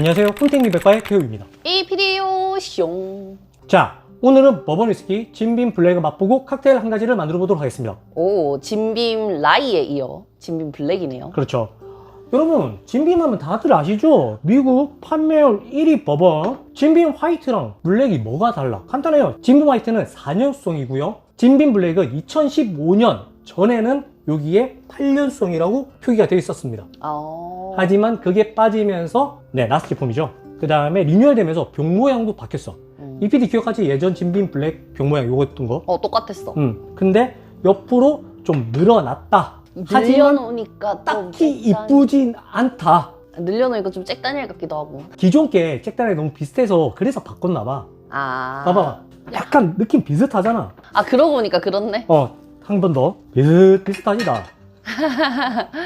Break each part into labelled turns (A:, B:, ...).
A: 안녕하세요. 홈택리 백과의 태우입니다.
B: 이 비디오 숑.
A: 자, 오늘은 버번 위스키 진빔 블랙을 맛보고 칵테일 한 가지를 만들어 보도록 하겠습니다.
B: 오, 진빔 라이에 이어 진빔 블랙이네요.
A: 그렇죠. 여러분, 진빔 하면 다들 아시죠? 미국 판매율 1위 버번. 진빔 화이트랑 블랙이 뭐가 달라? 간단해요. 진빔 화이트는 4년송이고요. 진빔 블랙은 2015년 전에는 여기에 8년송이라고 표기가 되어 있었습니다.
B: 아,
A: 하지만 그게 빠지면서 네, 라스트 제품이죠. 그 다음에 리뉴얼되면서 병 모양도 바뀌었어.
B: 음.
A: 이 PD 기억하지? 예전 진빔 블랙 병 모양 요거였던 거.
B: 어, 똑같았어.
A: 음. 근데 옆으로 좀 늘어났다. 하지만
B: 늘려놓으니까 또
A: 딱히 이쁘진 않다.
B: 늘려놓으니까 좀 잭다니엘 같기도 하고.
A: 기존 게 잭단에 너무 비슷해서 그래서 바꿨나 봐.
B: 아.
A: 봐봐. 약간 느낌 비슷하잖아.
B: 아, 그러고 보니까 그렇네.
A: 어, 한 번 더. 비슷, 비슷하지다.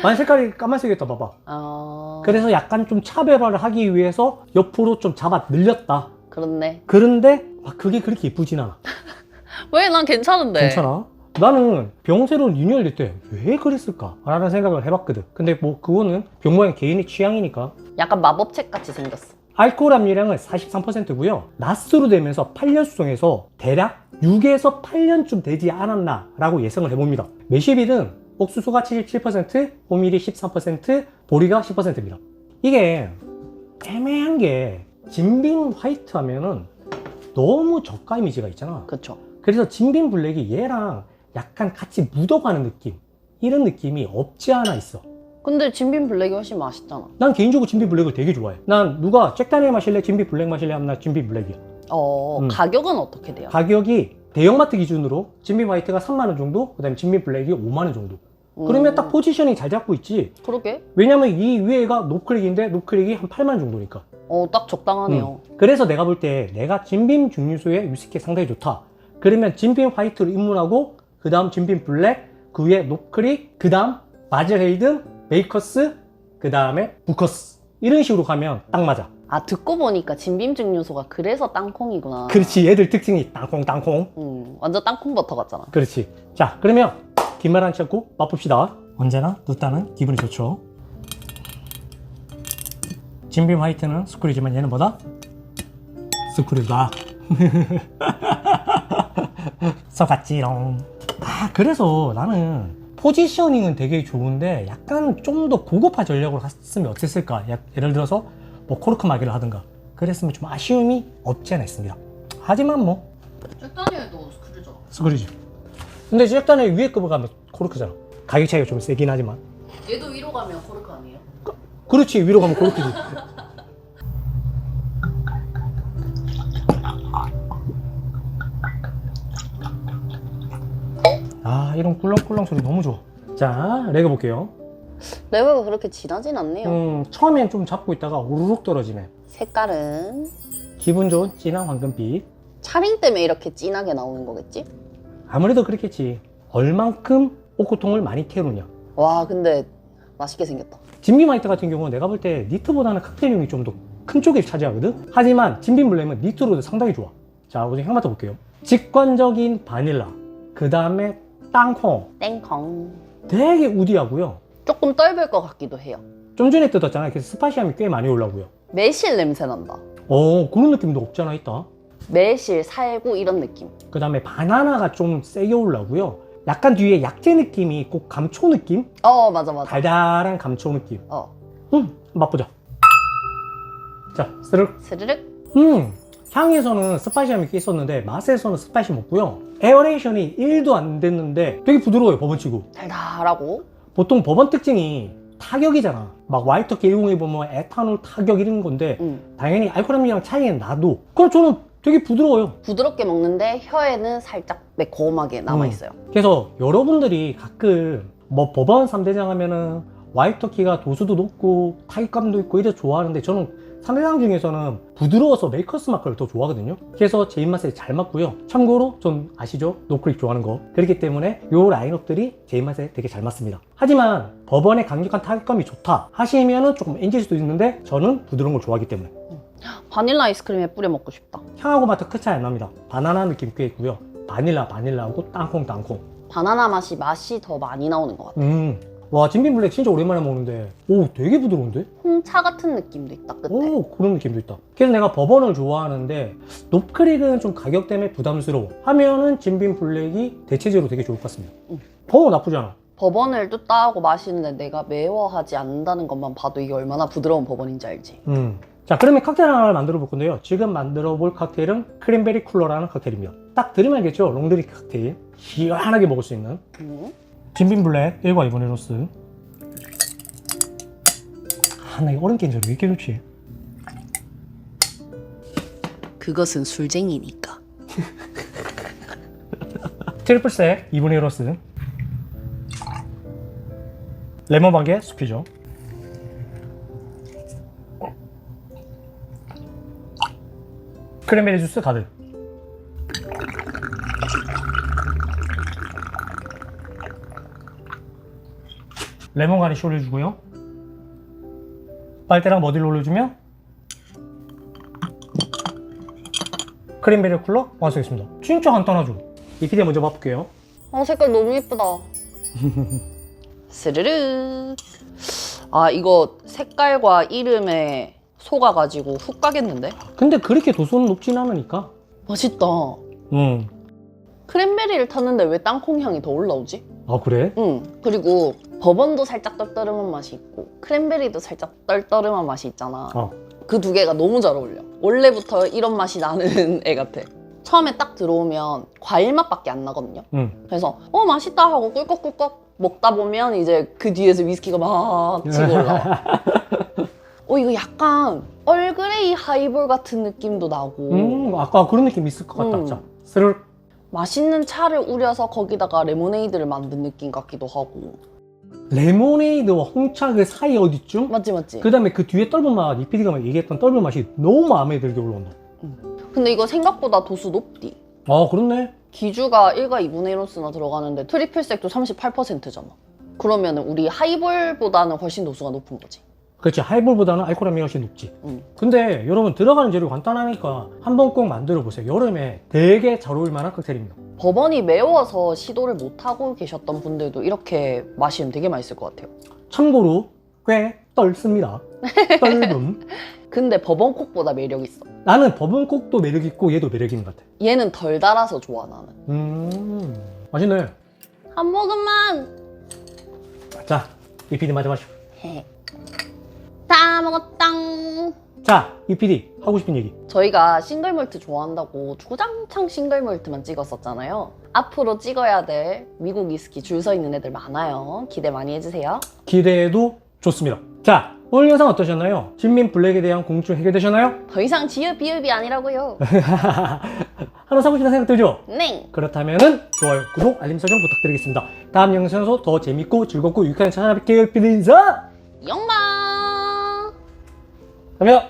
A: 만 색깔이 까만색이었다, 봐봐.
B: 아.
A: 그래서 약간 좀 차별화를 하기 위해서 옆으로 좀 잡아 늘렸다.
B: 그렇네.
A: 그런데 막 그게 그렇게 이쁘진 않아.
B: 왜 난 괜찮은데?
A: 괜찮아? 나는 병세로 리뉴얼 될때 왜 그랬을까? 라는 생각을 해봤거든. 근데 뭐 그거는 병모양 개인의 취향이니까.
B: 약간 마법책 같이 생겼어.
A: 알코올 함유량은 43%고요. 낮수로 되면서 8년 수송해서 대략 6에서 8년쯤 되지 않았나 라고 예상을 해봅니다. 메시빌은 옥수수가 77%, 호밀이 13%, 보리가 10%입니다. 이게 애매한 게 진빔 화이트 하면은 너무 저가 이미지가 있잖아.
B: 그쵸.
A: 그래서 진빔 블랙이 얘랑 약간 같이 묻어가는 느낌 이런 느낌이 없지 않아 있어.
B: 근데 진빔 블랙이 훨씬 맛있잖아.
A: 난 개인적으로 진빔 블랙을 되게 좋아해. 난 누가 잭다니엘 마실래, 진빔 블랙 마실래 하면 나 진빔 블랙이야.
B: 어,
A: 음.
B: 가격은 어떻게 돼요?
A: 가격이 대형마트 기준으로 진빔 화이트가 3만 원 정도, 그 다음에 진빔 블랙이 5만 원 정도. 그러면
B: 음.
A: 딱 포지셔닝 잘 잡고 있지.
B: 그러게.
A: 왜냐면 이 위에가 노크릭인데 노크릭이 한 8만 원 정도니까.
B: 어, 딱 적당하네요.
A: 그래서 내가 볼 때 내가 진빔 증류소의 위스키 상당히 좋다. 그러면 진빔 화이트로 입문하고 그 다음 진빔 블랙, 그 위에 노크릭, 그 다음 바즈헤이든, 메이커스, 그 다음에 부커스 이런 식으로 가면 딱 맞아.
B: 아, 듣고 보니까 진빔 증류소가 그래서 땅콩이구나.
A: 그렇지 얘들 특징이 땅콩 땅콩.
B: 음, 완전 땅콩 버터 같잖아.
A: 그렇지. 자 그러면 말 하지 않고 맛봅시다. 언제나 늦다는 기분이 좋죠. 진빔 화이트는 스쿨이지만 얘는 뭐다? 스쿨이다. 써갔지롱. 아 그래서 나는 포지셔닝은 되게 좋은데 약간 좀 더 고급화 전략으로 갔으면 어땠을까? 야- 예를 들어서 뭐 코르크 마개를 하든가 그랬으면 좀 아쉬움이 없지 않아 있습니다. 하지만 뭐
B: 잭다니엘도 스크류죠.
A: 스쿨이지. 근데 잭단의 위에 급을 가면 코르크잖아. 가격 차이가 좀 세긴 하지만.
B: 얘도 위로 가면 코르크 아니에요?
A: 그렇지 위로 가면 코르크지. 아 이런 꿀렁꿀렁 소리 너무 좋아. 자 레그 볼게요.
B: 레버가 그렇게 진하진 않네요.
A: 음 처음엔 좀 잡고 있다가 우르륵 떨어지네.
B: 색깔은
A: 기분 좋은 진한 황금빛.
B: 차링 때문에 이렇게 진하게 나오는 거겠지?
A: 아무래도 그렇겠지. 얼만큼 오크통을 많이 태우느냐.
B: 와, 근데 맛있게 생겼다.
A: 진빔 화이트 같은 경우는 내가 볼 때 니트보다는 칵테일용이 좀 더 큰 쪽에 차지하거든? 하지만 진빔 블랙은 니트로도 상당히 좋아. 자, 우선 향 맡아볼게요. 직관적인 바닐라. 그 다음에 땅콩.
B: 땡콩.
A: 되게 우디하고요.
B: 조금 떫을 것 같기도 해요.
A: 좀 전에 뜯었잖아요. 그래서 스파시함이 꽤 많이 올라오고요.
B: 매실 냄새 난다.
A: 어, 그런 느낌도 없지 않아 있다.
B: 매실, 살구 이런 느낌.
A: 그 다음에 바나나가 좀 세게 올라오고요. 약간 뒤에 약재 느낌이 꼭 감초 느낌?
B: 어, 맞아, 맞아.
A: 달달한 감초 느낌.
B: 어,
A: 음, 맛보자. 자, 스르륵.
B: 스르륵.
A: 음, 향에서는 스파이시함이 꽤 있었는데 맛에서는 스파이시 없고요. 에어레이션이 1도 안 됐는데 되게 부드러워요, 버번치고.
B: 달달하고.
A: 보통 버번 특징이 타격이잖아. 막 와이터키 101 보면 에탄올 타격 이런 건데
B: 음.
A: 당연히 알코올 함유량 차이는 나도 그럼 저는 되게 부드러워요.
B: 부드럽게 먹는데 혀에는 살짝 매콤하게 남아있어요.
A: 그래서 여러분들이 가끔 뭐 버번 3대장 하면은 와이터키가 도수도 높고 타격감도 있고 이래서 좋아하는데 저는 3대장 중에서는 부드러워서 메이커스 마크를 더 좋아하거든요. 그래서 제 입맛에 잘 맞고요. 참고로 전 아시죠? 노크릭 좋아하는 거. 그렇기 때문에 요 라인업들이 제 입맛에 되게 잘 맞습니다. 하지만 버번의 강력한 타격감이 좋다 하시면은 조금 엔질 수도 있는데 저는 부드러운 걸 좋아하기 때문에
B: 바닐라 아이스크림에 뿌려 먹고 싶다.
A: 향하고 맛도 큰 차이 안 납니다. 바나나 느낌 꽤 있고요. 바닐라 바닐라하고 땅콩 땅콩.
B: 바나나 맛이 맛이 더 많이 나오는 것 같아.
A: 음 와 진빈 블랙 진짜 오랜만에 먹는데 오 되게 부드러운데?
B: 홍차 같은 느낌도 있다 끝에.
A: 오 그런 느낌도 있다 그래서 내가 버번을 좋아하는데 노크릭은 좀 가격 때문에 부담스러워 하면은 진빈 블랙이 대체제로 되게 좋을 것 같습니다
B: 응.
A: 어 나쁘지 않아
B: 버번을 뚜따하고 마시는데 내가 매워하지 않는다는 것만 봐도 이게 얼마나 부드러운 버번인지 알지?
A: 음. 자 그러면 칵테일 하나를 만들어 볼 건데요 지금 만들어 볼 칵테일은 크랜베리 쿨러라는 칵테일입니다 딱 들으면 알겠죠 롱드링크 칵테일 시원하게 먹을 수 있는
B: 음.
A: 진빈 블랙 1과 2분의 로스. 아나 이 얼음 깬줄 왜 이렇게 좋지?
B: 그것은 술쟁이니까.
A: 트리플색 2분의 1 로스. 레몬 반개 숲이죠. 크랜베리 주스 가득 레몬 가니쉬 올려주고요 빨대랑 머디를 올려주면 크랜베리 쿨러 완성했습니다 진짜 간단하죠 이 피디 먼저 맛볼게요
B: 아 색깔 너무 예쁘다. 스르르. 아 이거 색깔과 이름에 속아가지고 훅 가겠는데?
A: 근데 그렇게 도수는 높진 않으니까
B: 맛있다.
A: 음.
B: 크랜베리를 탔는데 왜 땅콩 향이 더 올라오지?
A: 아 그래?
B: 응. 그리고 버번도 살짝 떨떠름한 맛이 있고 크랜베리도 살짝 떨떠름한 맛이 있잖아.
A: 어.
B: 그 두 개가 너무 잘 어울려. 원래부터 이런 맛이 나는 애 같아. 처음에 딱 들어오면 과일 맛밖에 안 나거든요.
A: 응.
B: 그래서 어 맛있다 하고 꿀꺽꿀꺽 먹다 보면 이제 그 뒤에서 위스키가 막 치고 올라와. 어 이거 약간 얼그레이 하이볼 같은 느낌도 나고
A: 음, 아까 그런 느낌 있을 것 같다.
B: 음.
A: 자, 스르륵.
B: 맛있는 차를 우려서 거기다가 레모네이드를 만든 느낌 같기도 하고
A: 레모네이드와 홍차 그 사이 어디쯤?
B: 맞지 맞지?
A: 그 다음에 그 뒤에 떫은 맛, 이 PD가 얘기했던 떫은 맛이 너무 마음에 들게 올라온다.
B: 근데 이거 생각보다 도수 높디.
A: 아, 그렇네.
B: 기주가 1과 2분의 1로스나 들어가는데 트리플 색도 38%잖아. 그러면 우리 하이볼보다는 훨씬 도수가 높은 거지.
A: 그렇지. 하이볼보다는 알코올함이 훨씬 높지.
B: 음.
A: 근데 여러분 들어가는 재료 간단하니까 한번 꼭 만들어 보세요. 여름에 되게 잘 어울릴 만한 칵테일입니다.
B: 버번이 매워서 시도를 못 하고 계셨던 분들도 이렇게 마시면 되게 맛있을 것 같아요.
A: 참고로 꽤 떫습니다. 떫음.
B: 근데 버번콕보다 매력 있어.
A: 나는 버번콕도 매력 있고 얘도 매력 있는 것 같아.
B: 얘는 덜 달아서 좋아 나는.
A: 음, 맛있네.
B: 한 모금만.
A: 자, 이 맞아 마시오.
B: 해. 다 먹었당.
A: 자, 이 PD 하고 싶은 얘기.
B: 저희가 싱글몰트 좋아한다고 주장창 싱글몰트만 찍었었잖아요. 앞으로 찍어야 될 미국 위스키 줄 서 있는 애들 많아요. 기대 많이 해주세요.
A: 기대해도 좋습니다. 자, 오늘 영상 어떠셨나요? 진민 블랙에 대한 궁금증 해결되셨나요?
B: 더 이상 지읒 비읍이 아니라고요.
A: 하나 사고 싶은 생각 들죠?
B: 네.
A: 그렇다면은 좋아요, 구독, 알림 설정 부탁드리겠습니다. 다음 영상에서 더 재밌고 즐겁고 유쾌한 찾아뵐게요. PD 인사!
B: 영마.
A: 그러면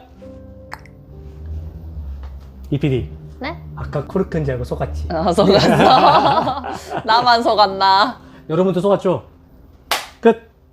A: 이 PD
B: 네?
A: 아까 코르크인 줄 알고 속았지?
B: 아, 속았어. 나만 속았나?
A: 여러분도 속았죠? 끝!